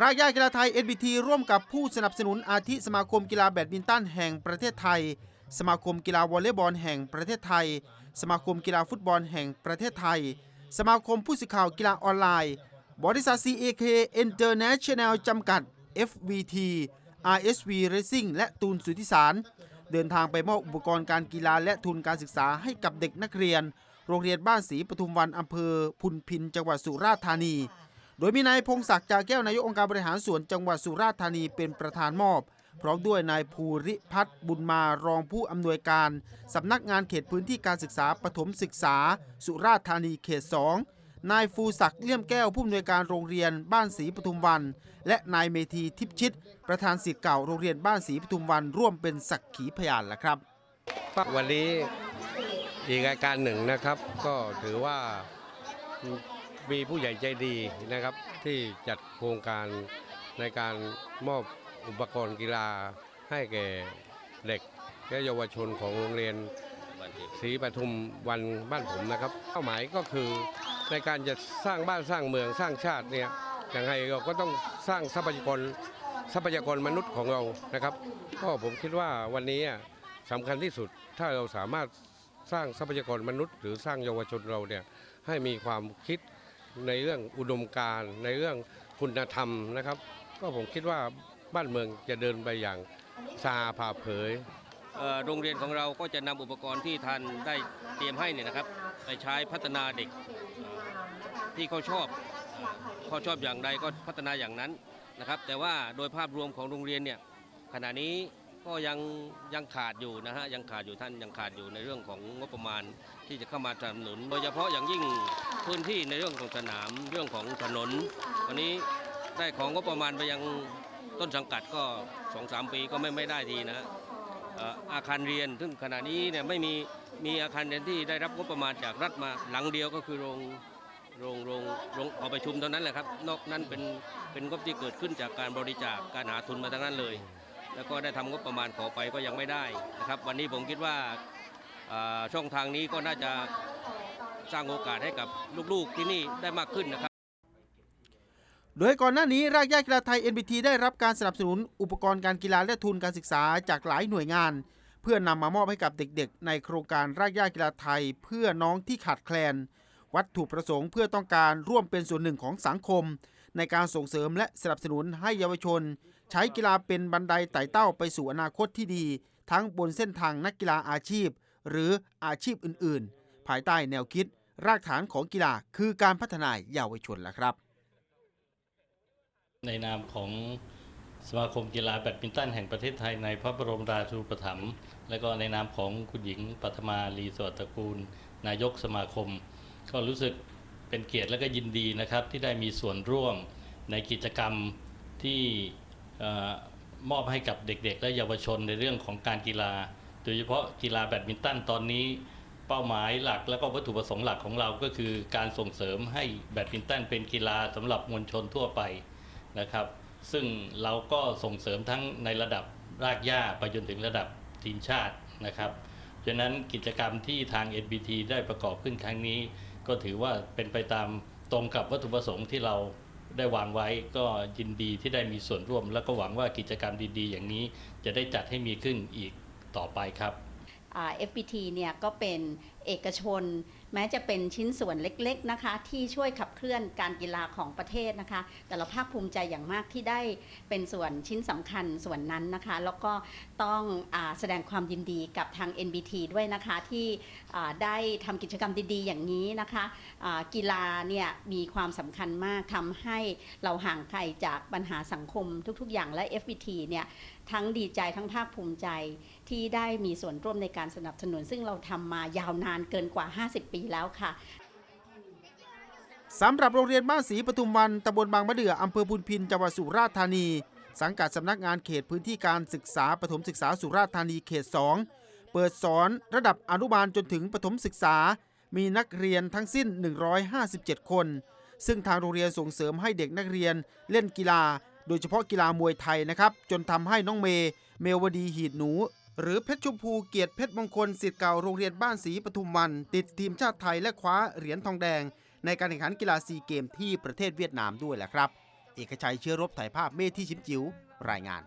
รายกหญ้ากีฬาไทย NBT ร่วมกับผู้สนับสนุนอาทิสมาคมกีฬาแบดมินตันแห่งประเทศไทย สมาคมกีฬาวอลเลย์บอลแห่งประเทศไทย สมาคมกีฬาฟุตบอลแห่งประเทศไทย สมาคมผู้สื่อข่าวกีฬาออนไลน์ บริษัท CAK International จำกัด FVT RSV Racing และตูนสุทธิสาร เดินทางไปมอบอุปกรณ์การกีฬาและทุนการศึกษาให้กับเด็กนักเรียน โรงเรียนบ้านศรีปทุมวันอำเภอพุนพินจังหวัดสุราษฎร์ธานี โดยมีนายพงศักดิ์จาแก้วนายกองค์การบริหารส่วนจังหวัดสุราษฎร์ธานีเป็นประธานมอบ พร้อมด้วยนายภูริพัฒน์บุญมารองผู้อำนวยการสำนักงานเขตพื้นที่การศึกษาปฐมศึกษา สุราษฎร์ธานีเขต 2 นายฟูศักดิ์เลี่ยมแก้วผู้อำนวยการโรงเรียนบ้านศรีปทุมวัน และนายเมธีทิพชิต ประธานศิษย์เก่าโรงเรียนบ้านศรีปทุมวันร่วมเป็นสักขีพยานละครับ วันนี้อีกรายการหนึ่งนะครับ ก็ถือว่า มีผู้ใหญ่ใจดีนะครับที่จัดโครงการในการมอบอุปกรณ์กีฬาให้แก่เด็กและเยาวชนของโรงเรียนศรีปทุมวันบ้านผมนะครับเป้าหมายก็คือในการจะสร้างบ้านสร้างเมืองสร้างชาติเนี่ยยังไงเราก็ต้องสร้างทรัพยากรทรัพยากรมนุษย์ของเรานะครับ ก็ผมคิดว่าวันนี้อะสำคัญที่สุดถ้าเราสามารถสร้างทรัพยากรมนุษย์ หรือสร้างเยาวชนเราเนี่ยให้มีความคิด ในเรื่องอุดมการณ์ในเรื่องคุณธรรมนะครับ ก็ผมคิดว่าบ้านเมืองจะเดินไปอย่างสาผ่าเผยโรงเรียนของเราก็จะนำอุปกรณ์ที่ท่านได้เตรียมให้เนี่ยนะครับไปใช้พัฒนาเด็กที่เขาชอบเขาชอบอย่างใดก็พัฒนาอย่างนั้นนะครับ แต่ว่าโดยภาพรวมของโรงเรียนเนี่ยขณะนี้ ก็ยังยังขาดอยู่นะฮะยังขาดอยู่ท่านยังขาดอยู่ในเรื่องของงบประมาณที่จะเข้ามาสนับสนุน โดยเฉพาะอย่างยิ่งพื้นที่ในเรื่องของสนามเรื่องของถนน วันนี้ได้ของงบประมาณไปยังต้นสังกัดก็สองสามปีก็ไม่ไม่ได้ทีนะฮะเอ่ออาคารเรียน ซึ่งขณะนี้เนี่ยไม่มีมีอาคารเรียนที่ได้รับงบประมาณจากรัฐมาหลังเดียวก็คือโรงโรงโรงโรงหอประชุมเท่านั้นแหละครับ นอกนั้นเป็นเป็นงบที่เกิดขึ้นจากการบริจาคการหาทุนมาทั้งนั้นเลย แล้วก็ได้ทำงบประมาณขอไปก็ยังไม่ได้นะครับ วันนี้ผมคิดว่าอ่าช่องทางนี้ก็น่าจะสร้างโอกาสให้กับลูกๆที่นี่ได้มากขึ้นนะครับโดยก่อนหน้านี้รากหญ้ากีฬาไทย NBT ได้รับการสนับสนุนอุปกรณ์การกีฬาและทุนการศึกษาจากหลายหน่วยงาน เพื่อนำมามอบให้กับเด็กๆ ในโครงการรากหญ้ากีฬาไทย เพื่อน้องที่ขาดแคลน วัตถุประสงค์เพื่อต้องการร่วมเป็นส่วนหนึ่งของสังคม ในการส่งเสริมและสนับสนุนให้เยาวชน ใช้กีฬาเป็นบันไดไต่เต้าไปสู่อนาคตที่ดี ทั้งบนเส้นทางนักกีฬาอาชีพ หรืออาชีพอื่น ๆ ภายใต้แนวคิด รากฐานของกีฬาคือการพัฒนาเยาวชนละครับ ในนามของสมาคมกีฬาแบดมินตันแห่งประเทศไทยในพระบรมราชูปถัมภ์และก็ในนามของคุณหญิงปัทมาลีสวัสดิ์ตระกูล นายกสมาคม ก็รู้สึกเป็นเกียรติและก็ยินดีนะครับที่ได้มีส่วนร่วมในกิจกรรมที่ มอบให้กับเด็ก ๆ และเยาวชนในเรื่องของการกีฬา โดยเฉพาะกีฬาแบดมินตันตอนนี้ เป้าหมายหลักและก็วัตถุประสงค์หลักของเราก็คือ การส่งเสริมให้แบดมินตันเป็นกีฬาสำหรับมวลชนทั่วไปนะครับ ซึ่งเราก็ส่งเสริมทั้งในระดับรากหญ้าไปจนถึงระดับทีมชาตินะครับฉะนั้นกิจกรรมที่ทาง NBT ได้ประกอบขึ้นครั้งนี้ ก็ถือว่าเป็นไปตามตรงกับวัตถุประสงค์ที่เรา ได้วางไว้ก็ยินดีที่ได้มีส่วนร่วม แล้วก็หวังว่ากิจกรรมดีๆ อย่างนี้จะได้จัดให้มีขึ้นอีกต่อไปครับอ่า FPT เนี่ยก็เป็น เอกชน แม้จะเป็นชิ้นส่วนเล็กๆนะคะ ที่ช่วยขับเคลื่อนการกีฬาของประเทศนะคะ แต่เราภาคภูมิใจอย่างมากที่ได้เป็นส่วนชิ้นสำคัญส่วนนั้นนะคะ แล้วก็ต้องอแสดงความยินดีกับทาง NBT ด้วยนะคะที่ได้ทำกิจกรรมดีๆ อย่างนี้นะคะอ่ากีฬาเนี่ยมีความสำคัญมากทำให้เราห่างไกลจากปัญหาสังคมทุกๆ อย่างและ FPT เนี่ยทั้งดีใจทั้งภาคภูมิใจที่ได้มีส่วนร่วมในการสนับสนุน ซึ่งเราทำมายาวนานเกินกว่า 50 ปีแล้วค่ะสำหรับโรงเรียนบ้านศรีปทุมวันตำบลบางมะเดื่ออำเภอพุนพินจังหวัดสุราษฎร์ธานี สังกัดสำนักงานเขตพื้นที่การศึกษาปฐมศึกษาสุราษฎร์ธานีเขต 2 เปิดสอนระดับอนุบาลจนถึงปฐมศึกษา มีนักเรียนทั้งสิ้น 157 คน ซึ่งทางโรงเรียนส่งเสริมให้เด็กนักเรียนเล่นกีฬา โดยเฉพาะกีฬามวยไทยนะครับ จนทำให้น้องเมย์เมวดีหีดหนู หรือเพชรชมพูเกียรติเพชรมงคลสิทธิ์เก่าโรงเรียนบ้านศรีปทุมวัน ติดทีมชาติไทยและคว้าเหรียญทองแดง ในการแข่งขันกีฬาซีเกมที่ประเทศเวียดนามด้วยแหละครับ เอกชัยเชื้อรบถ่ายภาพเมธีชิมจิ๋วรายงาน